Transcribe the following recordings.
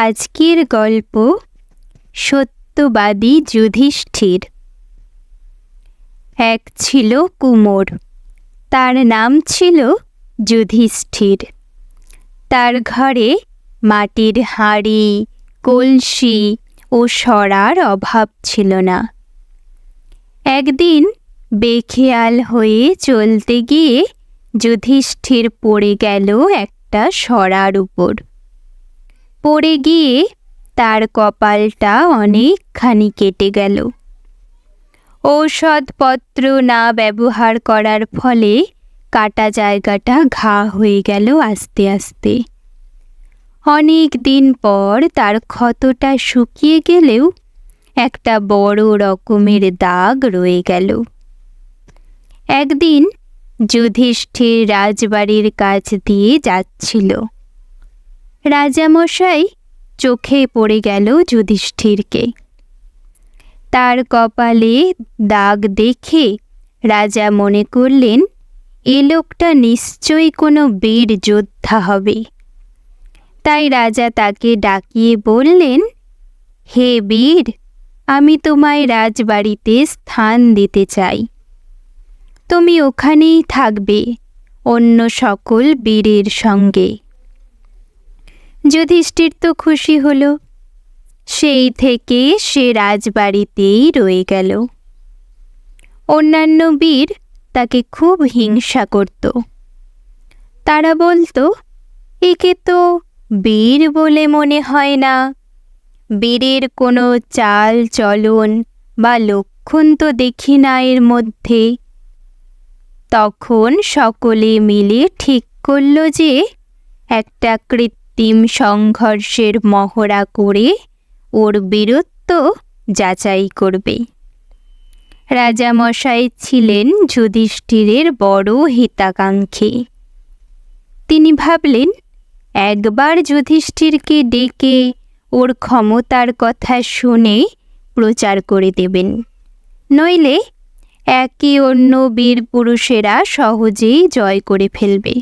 আজকের গল্প সত্যবাদী যুধিষ্ঠির। এক ছিল কুমোর, তার নাম ছিল যুধিষ্ঠির। তার ঘরে মাটির হাঁড়ি, কলসি ও সরার অভাব ছিল না। একদিন বেখেয়াল হয়ে চলতে গিয়ে যুধিষ্ঠির পড়ে গেল একটা সরার উপর। পড়ে গিয়ে তার কপালটা অনেকখানি কেটে গেল। ঔষধপত্র না ব্যবহার করার ফলে কাটা জায়গাটা ঘা হয়ে গেল আস্তে আস্তে। অনেক দিন পর তার ক্ষতটা শুকিয়ে গেলেও একটা বড় রকমের দাগ রয়ে গেল। একদিন যুধিষ্ঠির রাজবাড়ির কাছ দিয়ে যাচ্ছিল। রাজামশাই চোখে পড়ে গেল যুধিষ্ঠিরকে। তার কপালে দাগ দেখে রাজা মনে করলেন, এ লোকটা নিশ্চয়ই কোনো বীর যোদ্ধা হবে। তাই রাজা তাকে ডাকিয়ে বললেন, হে বীর, আমি তোমায় রাজবাড়িতে স্থান দিতে চাই। তুমি ওখানেই থাকবে অন্য সকল বীরের সঙ্গে। যুধিষ্ঠির তো খুশি হলো। সেই থেকে সে রাজবাড়িতেই রয়ে গেল। অন্যান্য বীর তাকে খুব হিংসা করত। তারা বলতো, একে তো বীর বলে মনে হয় না। বীরের কোনো চাল চলন বা লক্ষণ তো দেখি না এর মধ্যে। তখন সকলে মিলে ঠিক করল যে একটা কৃত্রিম সংঘর্ষের মহড়া করে ওর বীরত্ব যাচাই করবে। রাজামশাই ছিলেন যুধিষ্ঠিরের বড় হিতাকাঙ্ক্ষী। তিনি ভাবলেন, একবার যুধিষ্ঠিরকে ডেকে ওর ক্ষমতার কথা শুনে প্রচার করে দেবেন, নইলে একে অন্য বীর পুরুষেরা সহজেই জয় করে ফেলবে।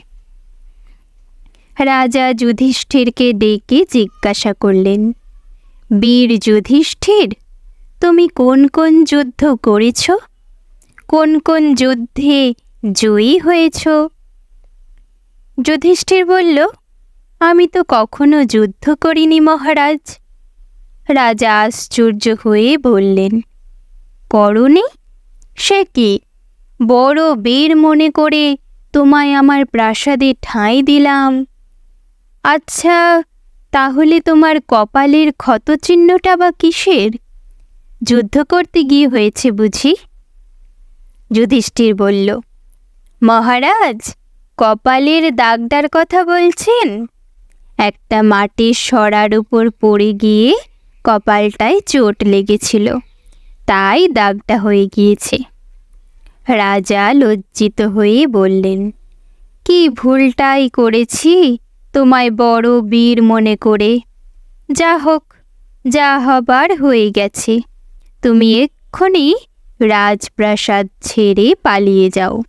রাজা যুধিষ্ঠিরকে ডেকে জিজ্ঞাসা করলেন, বীর যুধিষ্ঠির, তুমি কোন কোন যুদ্ধ করেছ? কোন কোন যুদ্ধে জয়ী হয়েছ? যুধিষ্ঠির বলল, আমি তো কখনো যুদ্ধ করিনি, মহারাজ। রাজা আশ্চর্য হয়ে বললেন করনি সে কি? বড় বীর মনে করে তোমায় আমার প্রাসাদে ঠাঁই দিলাম। আচ্ছা তাহলে তোমার কপালের ক্ষতচিহ্নটা বা কিসের? যুদ্ধ করতে গিয়ে হয়েছে বুঝি? যুধিষ্ঠির বলল, মহারাজ, কপালের দাগটার কথা বলছেন? একটা মাটির সরার উপর পড়ে গিয়ে কপালটায় চোট লেগেছিল, তাই দাগটা হয়ে গিয়েছে। রাজা লজ্জিত হয়ে বললেন, কি ভুলটাই করেছি? তোমায় বড় বীর মনে করে। যা হোক, যা হবার হয়ে গেছে। তুমি এক্ষুনি রাজপ্রাসাদ ছেড়ে পালিয়ে যাও।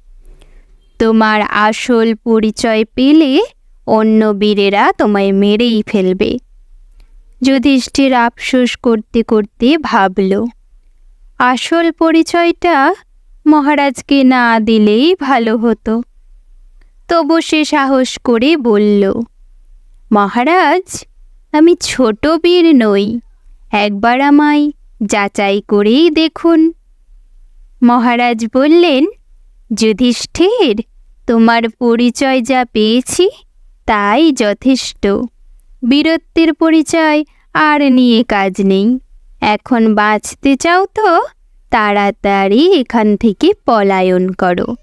তোমার আসল পরিচয় পেলে অন্য বীরেরা তোমায় মেরেই ফেলবে। যুধিষ্ঠির আফসোস করতে করতে ভাবল, আসল পরিচয়টা মহারাজকে না দিলেই ভালো হতো। তবু সে সাহস করে বলল মহারাজ, আমি ছোট বীর নই। একবার আমায় যাচাই করেই দেখুন। মহারাজ বললেন, যুধিষ্ঠির, তোমার পরিচয় যা পেয়েছি তাই যথেষ্ট। বীরত্বের পরিচয় আর নিয়ে কাজ নেই। এখন বাঁচতে চাও তো তাড়াতাড়ি এখান থেকে পলায়ন করো।